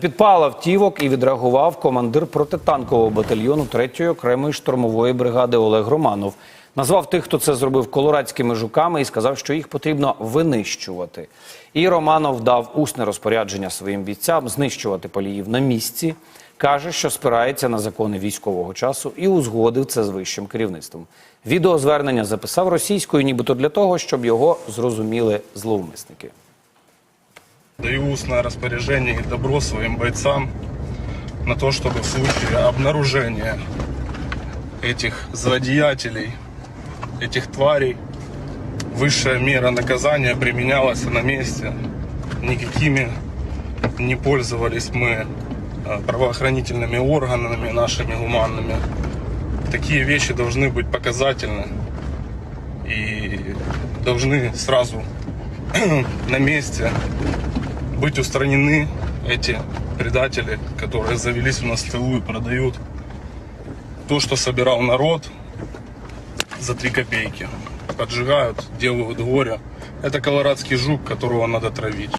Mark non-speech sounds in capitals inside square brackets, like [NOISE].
Підпал автівок і відреагував командир протитанкового батальйону 3-ї окремої штурмової бригади Олег Романов. Назвав тих, хто це зробив колорадськими жуками, і сказав, що їх потрібно винищувати. І Романов дав усне розпорядження своїм бійцям знищувати поліїв на місці. Каже, що спирається на закони військового часу і узгодив це з вищим керівництвом. Відеозвернення записав російською, нібито для того, щоб його зрозуміли зловмисники. Даю устное распоряжение и добро своим бойцам на то, чтобы в случае обнаружения этих злодеятелей, этих тварей, высшая мера наказания применялась на месте. Никакими не пользовались мы э, правоохранительными органами нашими гуманными. Такие вещи должны быть показательны и должны сразу [CLEARS THROAT] на месте быть устранены эти предатели, которые завелись у нас в тылу и продают то, что собирал народ за три копейки. Поджигают, делают горе. Это колорадский жук, которого надо травить.